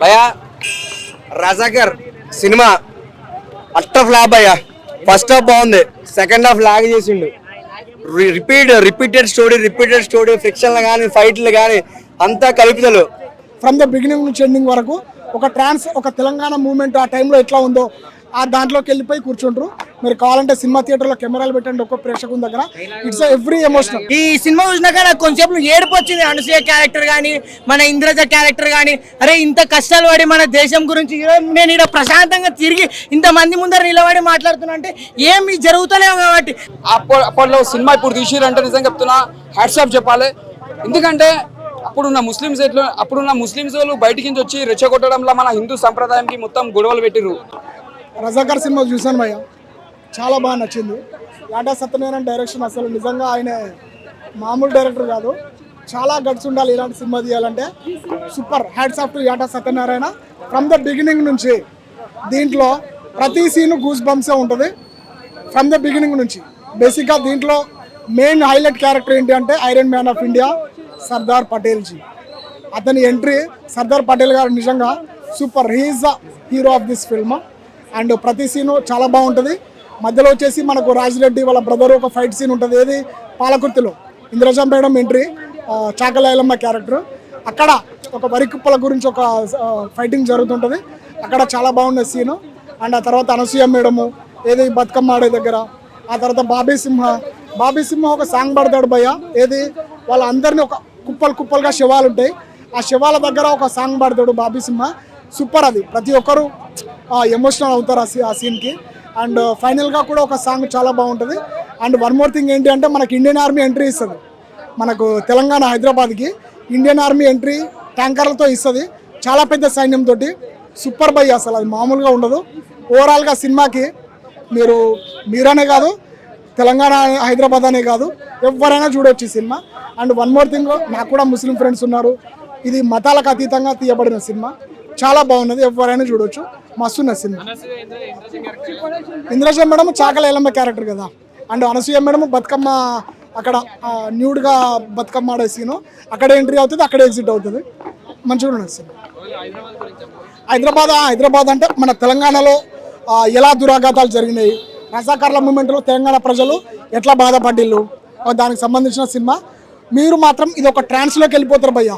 భయా రజాకర్ సినిమా అట్ట ఫ్లాప్ అయ్యా. ఫస్ట్ హాఫ్ బాగుంది సెకండ్ హాఫ్ లాగ్ చేసిండు. Repeat repeated story repeated story ఫిక్షన్లు కానీ ఫైట్లు కానీ అంతా కలుపుతలు. ఫ్రమ్ ద బిగినింగ్ నుంచి ఎండింగ్ వరకు ఒక ట్రాన్స్ ఒక తెలంగాణ మూమెంట్ ఆ టైంలో ఎట్లా ఉందో ఆ దాంట్లోకి వెళ్ళిపోయి కూర్చుంటారు మీరు కావాలంటే సినిమా థియేటర్లో కెమెరాలు పెట్టండి ఒక్క ప్రేక్షకుని దగ్గర. ఇట్స్ ఎవ్రీ ఎమోషనల్ ఈ సినిమా చూసినాక నాకు కొంచెంసేపు ఏడుపు వచ్చింది అనసూయ క్యారెక్టర్ కానీ మన ఇంద్రజ క్యారెక్టర్ కానీ అరే ఇంత కష్టాలు పడి మన దేశం గురించి నేను ఇక్కడ ప్రశాంతంగా తిరిగి ఇంత మంది ముందర నిలబడి మాట్లాడుతున్నా అంటే ఏమి జరుగుతలేవు కాబట్టి. అప్ప అప్పట్లో సినిమా ఇప్పుడు తీసిరంటే నిజంగా చెప్తున్నా హ్యాట్స్ ఆఫ్ చెప్పాలి. ఎందుకంటే అప్పుడున్న ముస్లిమ్స్ ఎట్లా అప్పుడున్న ముస్లిమ్స్ వాళ్ళు బయటికి నుంచి వచ్చి రెచ్చగొట్టడంలో మన హిందూ సంప్రదాయంకి మొత్తం గొడవలు పెట్టిర్రు. రజాకర్ సినిమా చూశాను భయ్య. చాలా బాగా నచ్చింది. యాటా సత్యనారాయణ డైరెక్షన్ అసలు నిజంగా ఆయన మామూలు డైరెక్టర్ కాదు. చాలా గట్స్ ఉండాలి ఇలాంటి సినిమా తీయాలంటే. Super hats off to Yata Satyanarayana. From the beginning నుంచి దీంట్లో ప్రతి సీను గూస్ బంప్సే ఉంటుంది. ఫ్రమ్ ద బిగినింగ్ నుంచి. బేసిక్గా దీంట్లో మెయిన్ హైలైట్ క్యారెక్టర్ ఏంటి అంటే iron man of India Sardar Patel ji అతని ఎంట్రీ సర్దార్ పటేల్ గారు నిజంగా super he's the hero of this film and ప్రతి సీను చాలా బాగుంటుంది. మధ్యలో వచ్చేసి మనకు రాజిరెడ్డి వాళ్ళ బ్రదర్ ఒక ఫైట్ సీన్ ఉంటుంది. ఏది? పాలకుర్తిలో. ఇంద్రజంపేయడం మేడం ఎంట్రీ చాకలాయలమ్మ క్యారెక్టర్ అక్కడ ఒక వరి కుప్పల గురించి ఒక ఫైటింగ్ జరుగుతుంటుంది. అక్కడ చాలా బాగున్న సీను అండ్ ఆ తర్వాత అనసూయ మేడము ఏది? బతుకమ్మ ఆడే దగ్గర. ఆ తర్వాత బాబీ సింహ. బాబీ సింహ ఒక సాంగ్ పడతాడు భయ్య. ఏది? వాళ్ళందరినీ ఒక కుప్పలు కుప్పలుగా శవాలు ఉంటాయి. ఆ శవాల దగ్గర ఒక సాంగ్ పాడతాడు బాబీ సింహ. సూపర్ అది. ప్రతి ఒక్కరు ఎమోషనల్ అవుతారు ఆ సీన్కి అండ్ ఫైనల్గా కూడా ఒక సాంగ్ చాలా బాగుంటుంది. అండ్ వన్ మోర్ థింగ్ ఏంటి అంటే మనకి ఇండియన్ ఆర్మీ ఎంట్రీ ఇస్తుంది. మనకు తెలంగాణ హైదరాబాద్కి ఇండియన్ ఆర్మీ ఎంట్రీ ట్యాంకర్లతో ఇస్తుంది. చాలా పెద్ద సైన్యంతో సూపర్ బై అసలు అది మామూలుగా ఉండదు. ఓవరాల్గా సినిమాకి మీరు మీరనే కాదు తెలంగాణ హైదరాబాద్ అనే కాదు ఎవరైనా చూడొచ్చు ఈ cinema. And one more thing నాకు కూడా ముస్లిం ఫ్రెండ్స్ ఉన్నారు. ఇది మతాలకు అతీతంగా తీయబడిన సినిమా. చాలా బాగున్నది ఎవరైనా చూడొచ్చు. మస్తున్న cinema. Indraja madam Chakali Ellamma character కదా. అండ్ అనసూయ మేడం బతుకమ్మ అక్కడ న్యూడ్గా బతుకమ్మ ఆడే సీను అక్కడ ఎంట్రీ అవుతుంది అక్కడ ఎగ్జిట్ అవుతుంది. మంచిగా ఉన్నది సినిమా. హైదరాబాద్ హైదరాబాద్ అంటే మన తెలంగాణలో ఎలా దురాఘాతాలు జరిగినాయి. రజాకార్ల మూమెంట్లో తెలంగాణ ప్రజలు ఎట్లా బాధపడ్డిళ్ళు? ఆ, దానికి సంబంధించిన సినిమా. మీరు మాత్రం ఇది ఒక ట్రాన్స్లోకి వెళ్ళిపోతారు భయ్య.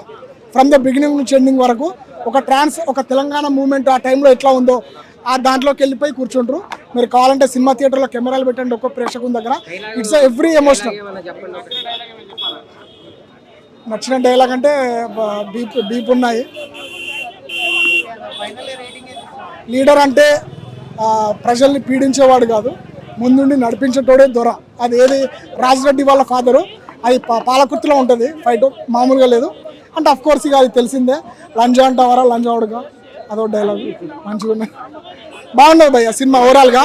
ఫ్రమ్ ద బిగినింగ్ నుంచి ఎండింగ్ వరకు ఒక ట్రాన్స్ ఒక తెలంగాణ మూమెంట్ ఆ టైంలో ఎట్లా ఉందో ఆ దాంట్లోకి వెళ్ళిపోయి కూర్చుంటారు మీరు కావాలంటే సినిమా థియేటర్లో కెమెరాలు పెట్టండి ఒక్క ప్రేక్షకుల దగ్గర. ఇట్స్ ఎవ్రీ ఎమోషనల్ నచ్చిన డైలాగ్ అంటే డీప్ డీప్ ఉన్నాయి. లీడర్ అంటే ప్రజల్ని పీడించేవాడు కాదు. ముందుండి నడిపించేటోడే దొర. అది ఏది? రాజరెడ్డి వాళ్ళ ఫాదరు అది పాలకుర్తిలో ఉంటుంది. ఫైట్ మామూలుగా లేదు. అంటే అఫ్ కోర్స్ ఇక అది తెలిసిందే. లంజా అంటావారా? లంజావుడుగా అదో డైలాగ్ మంచిగా ఉన్నాయి బాగున్నావు భయ్య సినిమా ఓవరాల్గా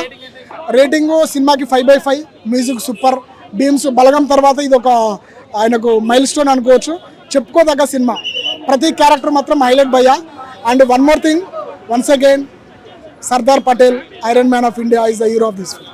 రేటింగు సినిమాకి five by five music super Bheems Balagam తర్వాత ఇది ఒక ఆయనకు మైల్ స్టోన్ అనుకోవచ్చు. చెప్పుకోదగ్గ సినిమా. ప్రతి క్యారెక్టర్ మాత్రం హైలైట్ భయ్య. And one more thing once again Sardar Patel iron man of India is the hero of this film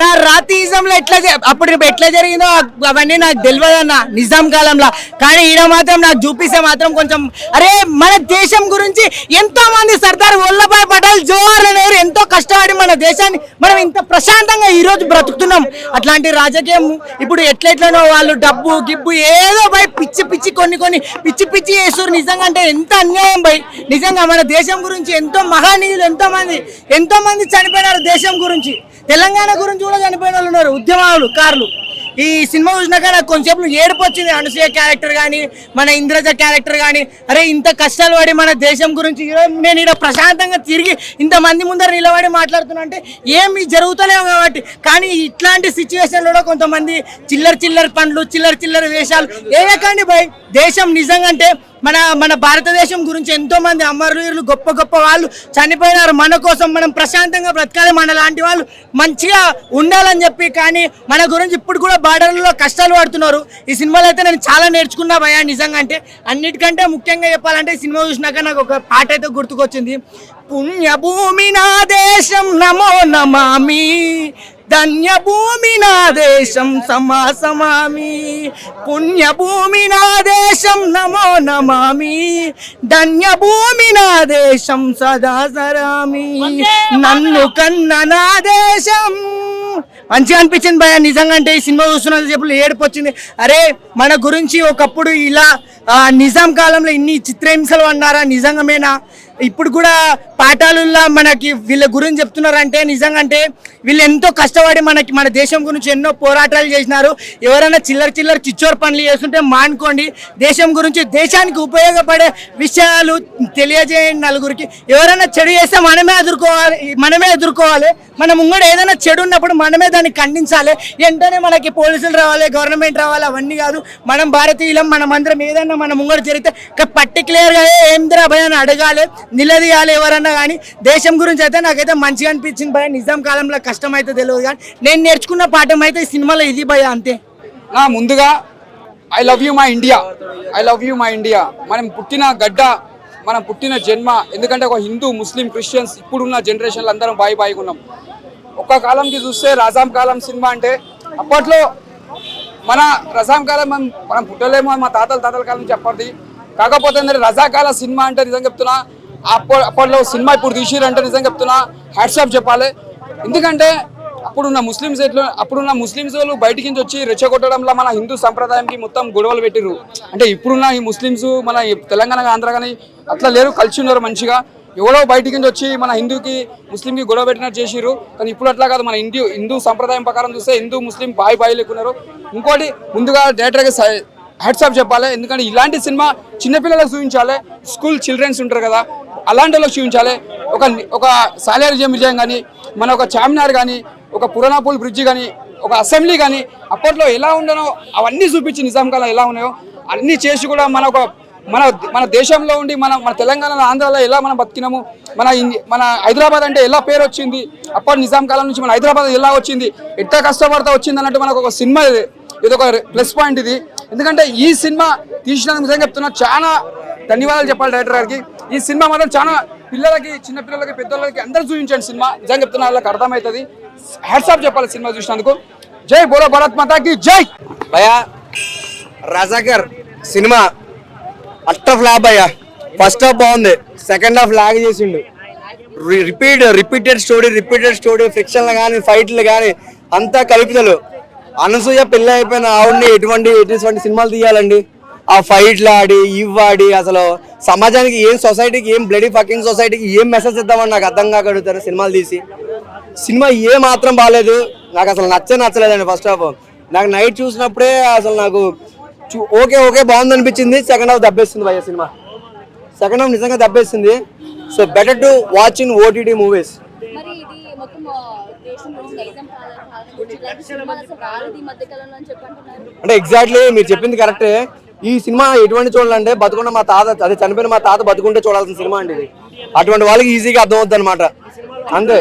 నా రాతీజంలో ఎట్లా అప్పుడు ఎట్లా జరిగిందో అవన్నీ నాకు తెలియదు అన్న నిజాం కాలంలో. కానీ ఈడ మాత్రం నాకు చూపిస్తే మాత్రం కొంచెం అరే మన దేశం గురించి ఎంతో మంది సర్దార్ వల్లభాయ్ పటేల్ జవహర్లాల్ నెహ్రూ ఎంతో కష్టపడి మన దేశాన్ని మనం ఇంత ప్రశాంతంగా ఈ రోజు బ్రతుకుతున్నాం. అట్లాంటి రాజకీయం ఇప్పుడు ఎట్లెట్లనో వాళ్ళు డబ్బు గిబ్బు ఏదో పోయి పిచ్చి పిచ్చి కొన్ని కొన్ని పిచ్చి పిచ్చి చేస్తారు నిజంగా అంటే ఎంత అన్యాయం పోయి నిజంగా మన దేశం గురించి ఎంతో మహానీయులు ఎంతో మంది ఎంతో మంది చనిపోయినారు దేశం గురించి. తెలంగాణ గురించి కూడా చనిపోయిన వాళ్ళు ఉన్నారు ఉద్యమాలు కార్లు. ఈ సినిమా చూసినాక నాకు కొంచెంసేపు ఏడుపు వచ్చింది. క్యారెక్టర్ కానీ మన ఇంద్రజ క్యారెక్టర్ కానీ అరే ఇంత కష్టాలు పడి మన దేశం గురించి నేను ఇక్కడ ప్రశాంతంగా తిరిగి ఇంతమంది ముందర నిలబడి మాట్లాడుతున్నా అంటే ఏమి జరుగుతలేవు కాబట్టి. కానీ ఇట్లాంటి సిచ్యువేషన్లో కూడా కొంతమంది చిల్లర చిల్లర పండ్లు చిల్లర చిల్లర వేషాలు ఏయకండి భయ్. దేశం నిజంగా అంటే మన మన భారతదేశం గురించి ఎంతో మంది అమరవీరులు గొప్ప గొప్ప వాళ్ళు చనిపోయినారు. మన కోసం మనం ప్రశాంతంగా బ్రతకాలి. మన లాంటి వాళ్ళు మంచిగా ఉండాలని చెప్పి కానీ మన గురించి ఇప్పుడు కూడా బార్డర్లలో కష్టాలు పడుతున్నారు. ఈ సినిమాలో అయితే నేను చాలా నేర్చుకున్నా భయా నిజంగా అంటే. అన్నిటికంటే ముఖ్యంగా చెప్పాలంటే ఈ సినిమా చూసినాక నాకు ఒక పాట అయితే గుర్తుకొచ్చింది. పుణ్యభూమి నా దేశం నమో నమామి. ధన్యభూమి నా దేశం సమా సమామి. పుణ్యభూమి నా దేశం నమో నమామి. ధన్యభూమి నా దేశం సదా సరామి. నన్ను కన్న నా దేశం. మంచిగా అనిపించింది భయ నిజంగా అంటే ఈ సినిమా చూస్తున్నంత చెప్పు ఏడుపు వచ్చింది. అరే మన గురించి ఒకప్పుడు ఇలా ఆ, నిజాం కాలంలో ఇన్ని చిత్రహింసలు అన్నారా? నిజంగామేనా ఇప్పుడు కూడా పాఠాలులా మనకి వీళ్ళ గురించి చెప్తున్నారంటే నిజంగా అంటే వీళ్ళు ఎంతో కష్టపడి మనకి మన దేశం గురించి ఎన్నో పోరాటాలు చేసినారు. ఎవరైనా చిల్లర చిల్లర చిచ్చోరు పనులు చేస్తుంటే మానుకోండి. దేశం గురించి దేశానికి ఉపయోగపడే విషయాలు తెలియజేయండి నలుగురికి. ఎవరైనా చెడు చేస్తే మనమే ఎదుర్కోవాలి మనమే ఎదుర్కోవాలి. మన ముంగడ ఏదైనా చెడు ఉన్నప్పుడు మనమే దాన్ని ఖండించాలి. వెంటనే మనకి పోలీసులు రావాలి గవర్నమెంట్ రావాలి అవన్నీ కాదు. మనం భారతీయులం మనం అందరం ఏదైనా మన ముంగడ జరిగితే పర్టికులర్గా ఏందిరా భయ అని అడగాలి. నిలదీయాలి ఎవరన్నా కానీ దేశం గురించి అయితే నాకైతే మంచిగా అనిపించింది భయ నిజాం కాలంలో కష్టం అయితే తెలియదు కానీ నేను నేర్చుకున్న పాఠం అయితే ఈ సినిమాలో ఇది భయ అంతే. నా ముందుగా I love you my India I love you my India మనం పుట్టిన గడ్డ మనం పుట్టిన జన్మ ఎందుకంటే ఒక హిందూ ముస్లిం క్రిస్టియన్స్ ఇప్పుడున్న జనరేషన్లు అందరం బాయి బాయిగా ఉన్నాం. ఒక్క కాలంకి చూస్తే రజాం కాలం సినిమా అంటే అప్పట్లో మన రజాం కాలం మనం మనం పుట్టలేమో మా తాతల తాతల కాలం నుంచి అప్పటిది. కాకపోతే ఏంటంటే రజాకాల సినిమా అంటే నిజం చెప్తున్నా అప్పట్లో సినిమా ఇప్పుడు తీసిరంటే నిజంగా చెప్తున్నా హ్యాట్సాప్ చెప్పాలి. ఎందుకంటే అప్పుడున్న ముస్లిమ్స్ ఎట్లా అప్పుడున్న ముస్లిమ్స్ వాళ్ళు బయటికి నుంచి వచ్చి రెచ్చగొట్టడంలో మన హిందూ సంప్రదాయంకి మొత్తం గొడవలు పెట్టిరు అంటే ఇప్పుడున్న ఈ ముస్లిమ్స్ మన తెలంగాణ ఆంధ్ర కానీ అట్లా లేరు కలిసి ఉన్నారు మంచిగా. ఎవరో బయటికి నుంచి వచ్చి మన హిందూకి ముస్లింకి గొడవ పెట్టినట్టు చేసిరు కానీ ఇప్పుడు అట్లా కాదు మన హిందూ హిందూ సంప్రదాయం ప్రకారం చూస్తే హిందూ ముస్లిం బాయ్ బాయ్ లేకున్నారు. ఇంకోటి ముందుగా డైరెక్టర్గా హ్యాట్సాప్ చెప్పాలి. ఎందుకంటే ఇలాంటి సినిమా చిన్నపిల్లలకు చూపించాలి. స్కూల్ చిల్డ్రన్స్ ఉంటారు కదా అలాంటి వాళ్ళకి చూపించాలి. ఒక ఒక సాలారిజం విజయం కానీ మన ఒక చార్మినార్ కానీ ఒక పురాణాపూల్ బ్రిడ్జి కానీ ఒక అసెంబ్లీ కానీ అప్పట్లో ఎలా ఉండనో అవన్నీ చూపించి నిజాం కాలం ఎలా ఉన్నాయో అన్నీ చేసి కూడా మన ఒక మన మన దేశంలో ఉండి మన మన తెలంగాణలో ఆంధ్రాలో ఎలా మనం బతికినాము మన ఇండి- మన హైదరాబాద్ అంటే ఎలా పేరు వచ్చింది అప్పటి నిజాం కాలం నుంచి మన హైదరాబాద్ ఎలా వచ్చింది ఎట్లా కష్టపడతా వచ్చింది అన్నట్టు మనకు ఒక సినిమా ఇది. ఇది ఒక ప్లస్ పాయింట్ ఇది. ఎందుకంటే ఈ సినిమా తీసిన నిజంగా చెప్తున్నా చాలా ధన్యవాదాలు చెప్పాలి డైరెక్టర్ గారికి. ఈ సినిమా మాత్రం చాలా పిల్లలకి చిన్న పిల్లలకి పెద్దోళ్ళకి అందరూ చూపించండి సినిమా. నిజంగా చెప్తున్నా వాళ్ళకి అర్థమవుతుంది. హ్యాట్సాప్ చెప్పాలి సినిమా చూసినందుకు. జై బోలో భారత్ మాతాకి జై! భయా రజాకర్ సినిమా అట్ట ఫ్లాప్ అయ్యా. ఫస్ట్ హాఫ్ బాగుంది సెకండ్ హాఫ్ లాగ్ చేసిండు. Repeat repeated story repeated story ఫిక్షన్లు కానీ ఫైట్లు కానీ అంతా కలుపుతలు. అనసూయ పెళ్ళి అయిపోయిన ఆవిడ్ని ఎటువంటి ఎటువంటి సినిమాలు తీయాలండి? ఆ ఫైట్లు ఆడి ఇవ్వాడి అసలు సమాజానికి ఏం సొసైటీకి ఏం బ్లడీ ఫకింగ్ సొసైటీకి ఏం మెసేజ్ ఇద్దామని నాకు అర్థం కాగలుగుతారు సినిమాలు తీసి. సినిమా ఏ మాత్రం బాగాలేదు నాకు అసలు నచ్చే నచ్చలేదండి ఫస్ట్ హాఫ్ నాకు నైట్ చూసినప్పుడే అసలు నాకు ఓకే ఓకే బాగుంది అనిపించింది సెకండ్ హాఫ్ దబ్బేస్తుంది భయ్య సినిమా. సెకండ్ హాఫ్ నిజంగా దబ్బేస్తుంది. So better to watch in OTT movies అంటే ఎగ్జాక్ట్లీ మీరు చెప్పింది కరెక్టే ఈ సినిమా ఎటువంటి చూడాలంటే బతుకున్న మా తాత అదే చనిపోయిన మా తాత బతుకుంటే చూడాల్సిన సినిమా అండి ఇది. అటువంటి వాళ్ళకి ఈజీగా అర్థం అవుతుంది అనమాట అంతే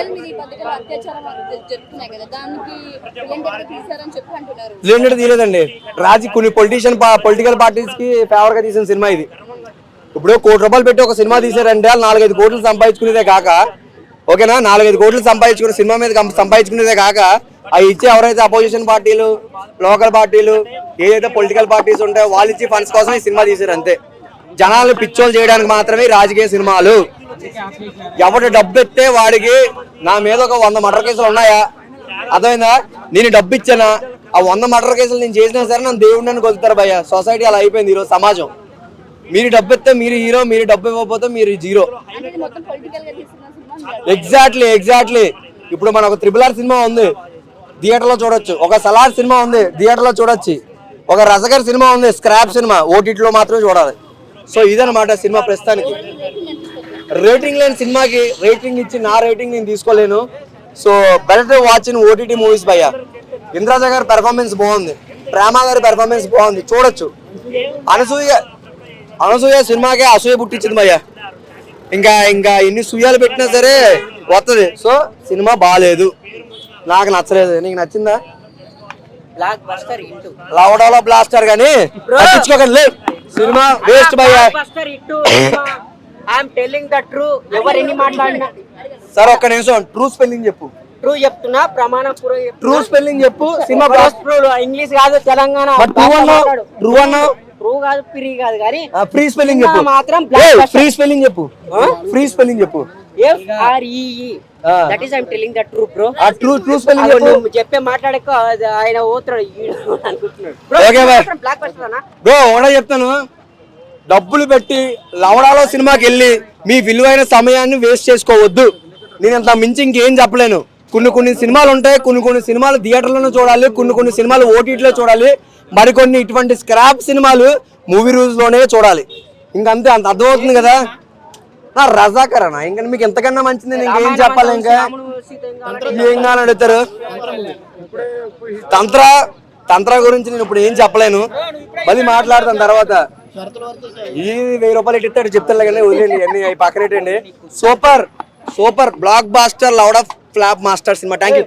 లేనట్టు తీయలేదండి. రాజీ కొన్ని పొలిటీషియన్ పొలిటికల్ పార్టీస్కి ఫేవర్గా తీసిన సినిమా ఇది. ఇప్పుడు కోటి రూపాయలు పెట్టి ఒక సినిమా తీసారంటే నాలుగైదు కోట్లు సంపాదించుకునేదే కాక ఓకేనా? నాలుగైదు కోట్లు సంపాదించుకునే సినిమా మీద సంపాదించుకునేదే కాక అవి ఇచ్చే ఎవరైతే అపోజిషన్ పార్టీలు లోకల్ పార్టీలు ఏదైతే పొలిటికల్ పార్టీస్ ఉంటాయో వాళ్ళు ఇచ్చి ఫండ్స్ కోసం ఈ సినిమా తీసారు అంతే. జనాలు పిచ్చోలు చేయడానికి మాత్రమే రాజకీయ సినిమాలు. ఎవడు డబ్బు ఎత్తే వాడికి నా మీద ఒక వంద మర్డర్ కేసులు ఉన్నాయా? అర్థమైందా? నేను డబ్బు ఇచ్చానా? ఆ వంద మర్డర్ కేసులు నేను చేసినా సరే నన్ను దేవుడిని నన్ను కొలుతారు భయ్య. సొసైటీ అలా అయిపోయింది ఈరోజు సమాజం. మీరు డబ్బు ఇస్తే మీరు హీరో మీరు డబ్బు ఇవ్వకపోతే మీరు జీరో ఎగ్జాక్ట్లీ ఎగ్జాక్ట్లీ ఇప్పుడు మన ఒక త్రిబుల్ ఆర్ సినిమా ఉంది. థియేటర్లో చూడొచ్చు. ఒక సలార్ సినిమా ఉంది. థియేటర్లో చూడొచ్చు. ఒక రసగర్ సినిమా ఉంది స్క్రాప్ సినిమా. ఓటీటీలో మాత్రమే చూడాలి. సో ఇదనమాట సినిమా ప్రస్తుతానికి. రేటింగ్ లేని సినిమాకి రేటింగ్ ఇచ్చి నా రేటింగ్ నేను తీసుకోలేను. So better watch in OTT movies భయ్య. ఇంద్రాజ గారి పెర్ఫార్మెన్స్ బాగుంది. ప్రేమ గారి పెర్ఫార్మెన్స్ బాగుంది. చూడొచ్చు. అనసూయ అనసూయ సినిమాకే అసూయ పుట్టించింది భయ్య. ఇంకా ఇంకా ఎన్ని సూయాలు పెట్టినా సరే వస్తుంది సో సినిమా బాగాలేదు నాకు నచ్చలేదు. నీకు నచ్చిందా? లవడోలో బ్లాస్టర్ కానీ పట్టించుకోకండి లేదు సినిమా వేస్ట్ భయ్య. ఐఎమ్ టెల్లింగ్ ద ట్రూ ఎవరు ఎన్ని మాట్లాడినా. సార్ ఒక్క నిమిషం. ట్రూ స్పెల్లింగ్ చెప్పు. ట్రూ చెప్తున్నా ప్రమాణం. ట్రూ స్పెల్లింగ్ చెప్పు సినిమా ఇంగ్లీష్ కాదు తెలంగాణ ట్రూ అన్నావు ట్రూ అన్నావు ట్రూ కాదు పిరి కాదు కానీ ఫ్రీ స్పెల్లింగ్ చెప్పు. మాత్రం. ఫ్రీ స్పెల్లింగ్ చెప్పు. ఫ్రీ స్పెల్లింగ్ చెప్పు. ఎఫ్ ఆర్ ఈ ఆ. That is I'm telling the true bro ఆ ట్రూ ట్రూ స్పెల్లింగ్ చెప్పు. మాట్లాడక ఆయన అనుకుంటున్నాడు. బ్లాక్ బ్రో ఒకటే చెప్తాను. డబ్బులు పెట్టి లవడాలో సినిమాకి వెళ్ళి మీ విలువైన సమయాన్ని వేస్ట్ చేసుకోవద్దు. నేను అంత మించి ఇంకేం చెప్పలేను. కొన్ని కొన్ని సినిమాలు ఉంటాయి కొన్ని కొన్ని సినిమాలు థియేటర్లోనే చూడాలి కొన్ని కొన్ని సినిమాలు ఓటీటీలో చూడాలి. మరికొన్ని ఇటువంటి స్క్రాప్ సినిమాలు మూవీ రూల్స్లోనే చూడాలి. ఇంకంతే అంత అర్థమవుతుంది కదా? నా రజాకరణ ఇంకా మీకు ఎంతకన్నా మంచిది? నేను ఇంకేం చెప్పాలి ఇంకా? ఏం కానీ అడుగుతారు? తంత్ర తంత్ర గురించి నేను ఇప్పుడు ఏం చెప్పలేను. మళ్ళీ మాట్లాడతాను తర్వాత. ఈ వెయ్యి రూపాయలు ఇట్టాడు చెప్తాను కానీ వదిలేండి అన్ని అవి పక్కన super super. Blockbuster loud of flop master cinema thank you